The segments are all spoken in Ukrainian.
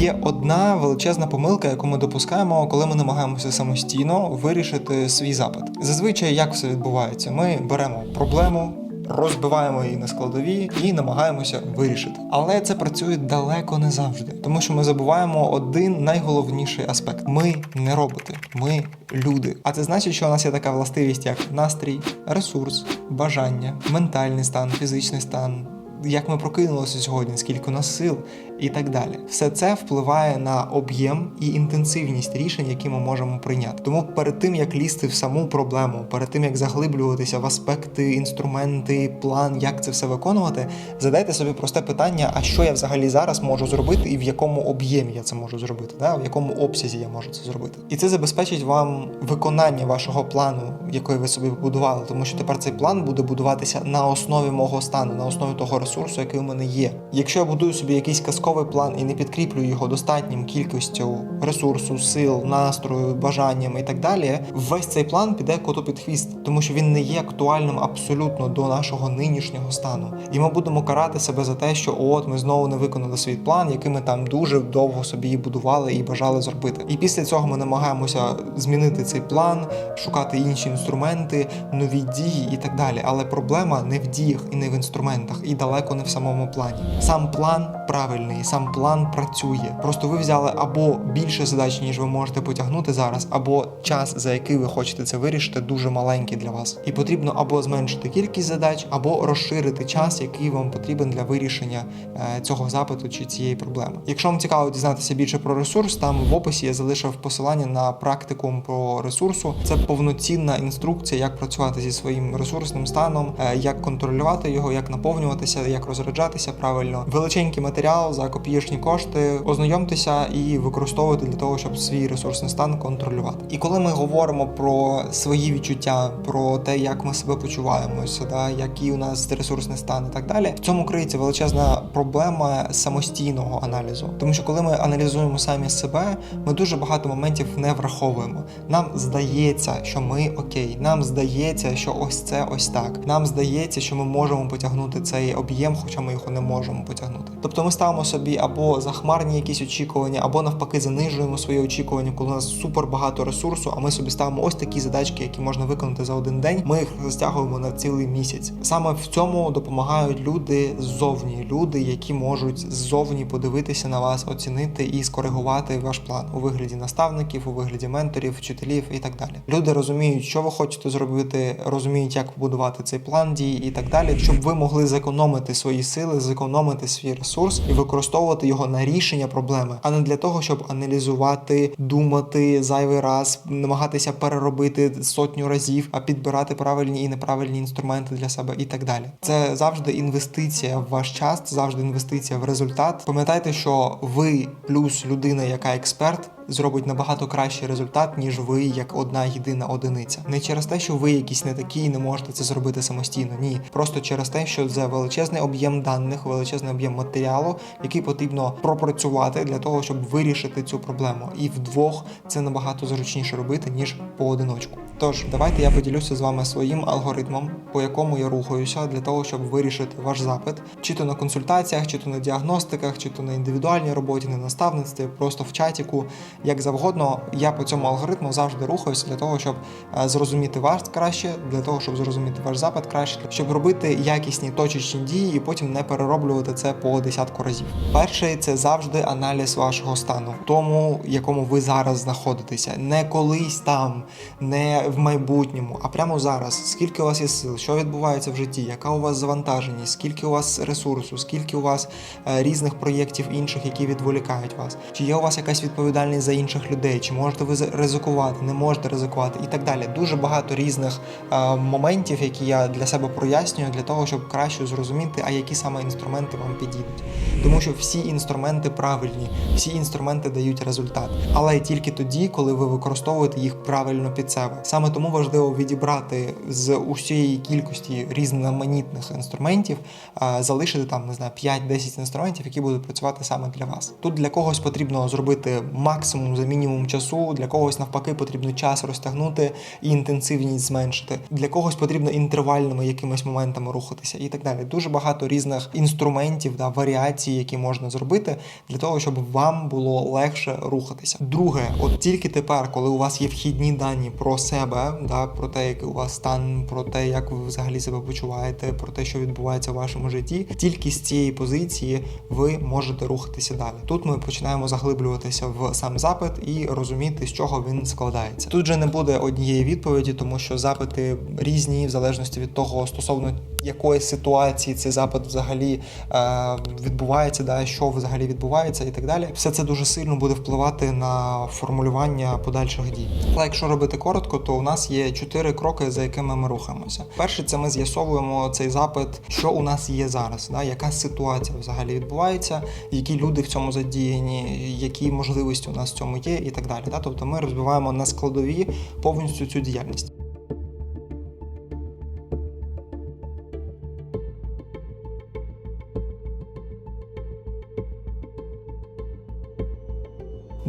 Є одна величезна помилка, яку ми допускаємо, коли ми намагаємося самостійно вирішити свій запит. Зазвичай як все відбувається? Ми беремо проблему. Розбиваємо її на складові і намагаємося вирішити. Але це працює далеко не завжди, тому що ми забуваємо один найголовніший аспект: ми не роботи, ми люди. А це значить, що у нас є така властивість, як настрій, ресурс, бажання, ментальний стан, фізичний стан. Як ми прокинулися сьогодні, скільки у нас сил і так далі, все це впливає на об'єм і інтенсивність рішень, які ми можемо прийняти. Тому перед тим як лізти в саму проблему, перед тим як заглиблюватися в аспекти, інструменти, план, як це все виконувати, задайте собі просте питання: а що я взагалі зараз можу зробити, і в якому об'ємі я це можу зробити, да? в якому обсязі я можу це зробити. І це забезпечить вам виконання вашого плану, який ви собі побудували, тому що тепер цей план буде будуватися на основі мого стану, на основі того ресурсу, який у мене є. Якщо я будую собі якийсь казковий план і не підкріплюю його достатнім кількістю ресурсу, сил, настрою, бажанням і так далі, весь цей план піде коту під хвіст, тому що він не є актуальним абсолютно до нашого нинішнього стану. І ми будемо карати себе за те, що от ми знову не виконали свій план, який ми там дуже довго собі будували і бажали зробити. І після цього ми намагаємося змінити цей план, шукати інші інструменти, нові дії і так далі. Але проблема не в діях і не в інструментах, і далеко не в самому плані. Сам план правильний, сам план працює. Просто ви взяли або більше задач, ніж ви можете потягнути зараз, або час, за який ви хочете це вирішити, дуже маленький для вас. І потрібно або зменшити кількість задач, або розширити час, який вам потрібен для вирішення е, цього запиту чи цієї проблеми. Якщо вам цікаво дізнатися більше про ресурс, там в описі я залишив посилання на практикум про ресурсу. Це повноцінна інструкція, як працювати зі своїм ресурсним станом, е, як контролювати його, як наповнюватися, як розряджатися правильно. Величенький матеріал за копієчні кошти. Ознайомтеся і використовуйте для того, щоб свій ресурсний стан контролювати. І коли ми говоримо про свої відчуття, про те, як ми себе почуваємося, да, який у нас ресурсний стан і так далі, в цьому криється величезна проблема самостійного аналізу. Тому що коли ми аналізуємо самі себе, ми дуже багато моментів не враховуємо. Нам здається, що ми окей, нам здається, що ось це ось так. Нам здається, що ми можемо потягнути цей об'єм, хоча ми його не можемо потягнути. Тобто ми ставимо собі або захмарні якісь очікування, або навпаки занижуємо свої очікування, коли у нас супер багато ресурсу, а ми собі ставимо ось такі задачки, які можна виконати за один день. Ми їх розтягуємо на цілий місяць. Саме в цьому допомагають люди ззовні, люди, які можуть ззовні подивитися на вас, оцінити і скоригувати ваш план у вигляді наставників, у вигляді менторів, вчителів і так далі. Люди розуміють, що ви хочете зробити, розуміють, як побудувати цей план дій і так далі, щоб ви могли зекономити свої сили, зекономити свій ресурс і використовувати його на рішення проблеми, а не для того, щоб аналізувати, думати зайвий раз, намагатися переробити сотню разів, а підбирати правильні і неправильні інструменти для себе і так далі. Це завжди інвестиція в ваш час, це завжди інвестиція в результат. Пам'ятайте, що ви плюс людина, яка експерт. Зробить набагато кращий результат, ніж ви як одна єдина одиниця. Не через те, що ви якісь не такі і не можете це зробити самостійно. Ні, просто через те, що це величезний об'єм даних, величезний об'єм матеріалу, який потрібно пропрацювати для того, щоб вирішити цю проблему. І вдвох це набагато зручніше робити ніж поодиночку. Тож давайте я поділюся з вами своїм алгоритмом, по якому я рухаюся для того, щоб вирішити ваш запит, чи то на консультаціях, чи то на діагностиках, чи то на індивідуальній роботі, на наставництві, просто в чатіку, як завгодно. Я по цьому алгоритму завжди рухаюся для того, щоб е, зрозуміти вас краще, для того, щоб зрозуміти ваш запит краще, щоб робити якісні точечні дії і потім не перероблювати це по десятку разів. Перший це завжди аналіз вашого стану, тому якому ви зараз знаходитеся, не колись там, не в майбутньому, а прямо зараз. Скільки у вас є сил, що відбувається в житті, яка у вас завантаженість, скільки у вас ресурсу, скільки у вас е, різних проєктів інших, які відволікають вас, чи є у вас якась відповідальність за інших людей, чи можете ви ризикувати, не можете ризикувати і так далі. Дуже багато різних е, моментів, які я для себе прояснюю, для того, щоб краще зрозуміти, а які саме інструменти вам підійдуть. Тому що всі інструменти правильні, всі інструменти дають результат, але тільки тоді, коли ви використовуєте їх правильно під себе. Саме тому важливо відібрати з усієї кількості різноманітних інструментів, е, залишити там не знаю 5-10 інструментів, які будуть працювати саме для вас. Тут для когось потрібно зробити максимум максимум за мінімум часу. Для когось навпаки потрібно час розтягнути і інтенсивність зменшити. Для когось потрібно інтервальними якимись моментами рухатися і так далі. Дуже багато різних інструментів да варіацій, які можна зробити для того, щоб вам було легше рухатися. Друге, от тільки тепер, коли у вас є вхідні дані про себе, да про те, який у вас стан, про те, як ви взагалі себе почуваєте, про те, що відбувається в вашому житті, тільки з цієї позиції ви можете рухатися далі. Тут ми починаємо заглиблюватися в сам запит і розуміти, з чого він складається. Тут же не буде однієї відповіді, тому що запити різні в залежності від того, стосовно якої ситуації цей запит взагалі е, відбувається, да, що взагалі відбувається, і так далі. Все це дуже сильно буде впливати на формулювання подальших дій. Але якщо робити коротко, то у нас є чотири кроки, за якими ми рухаємося. Перше, це ми з'ясовуємо цей запит, що у нас є зараз, да, яка ситуація взагалі відбувається, які люди в цьому задіяні, які можливості у нас в цьому є, і так далі. Да? Тобто ми розбиваємо на складові повністю цю діяльність.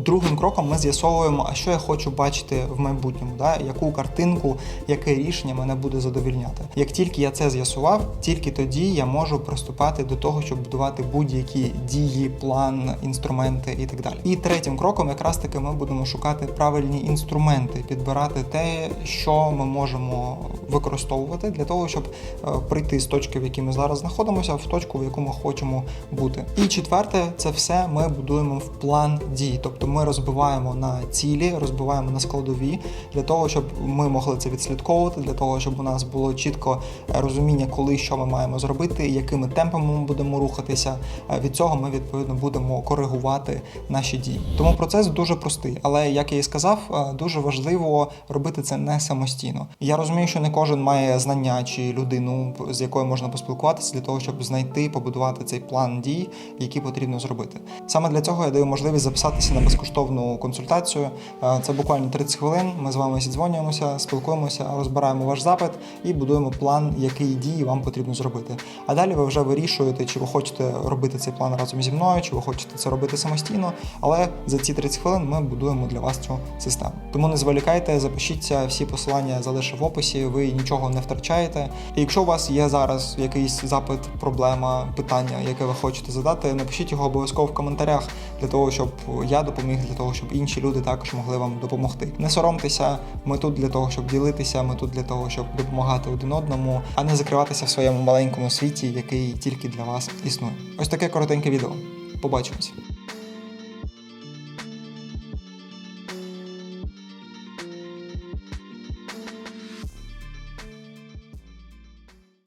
Другим кроком ми з'ясовуємо, а що я хочу бачити в майбутньому, да? яку картинку, яке рішення мене буде задовільняти. Як тільки я це з'ясував, тільки тоді я можу приступати до того, щоб будувати будь-які дії, план, інструменти і так далі. І третім кроком, якраз таки, ми будемо шукати правильні інструменти, підбирати те, що ми можемо використовувати для того, щоб е, прийти з точки, в якій ми зараз знаходимося, в точку, в яку ми хочемо бути. І четверте, це все ми будуємо в план дій. Тобто ми розбиваємо на цілі, розбиваємо на складові для того, щоб ми могли це відслідковувати, для того, щоб у нас було чітко е, розуміння, коли що ми маємо зробити, якими темпами ми будемо рухатися. Е, Від цього ми відповідно будемо коригувати наші дії. Тому процес дуже простий, але як я і сказав, е, дуже важливо робити це не самостійно. Я розумію, що не кожен має знання чи людину, з якою можна поспілкуватися для того, щоб знайти, побудувати цей план дій, який потрібно зробити. Саме для цього я даю можливість записатися на безкоштовну консультацію. Е, Це буквально 30 хвилин. Ми з вами зідзвонюємося, спілкуємося, розбираємо ваш запит і будуємо план, які дії вам потрібно зробити. А далі ви вже вирішуєте, чи ви хочете робити цей план разом зі мною, чи ви хочете це робити самостійно. Але за ці 30 хвилин ми будуємо для вас цю систему. Тому не зволікайте, запишіться, всі посилання залишу в описі. Ви нічого не втрачаєте. І якщо у вас є зараз якийсь запит, проблема, питання, яке ви хочете задати, напишіть його обов'язково в коментарях для того, щоб я допоміг, для того, щоб інші люди також могли вам допомогти. Не соромтеся, ми тут для того, щоб ділитися, ми тут для того, щоб допомагати один одному, а не закриватися в своєму маленькому світі, який тільки для вас існує. Ось таке коротеньке відео. Побачимось.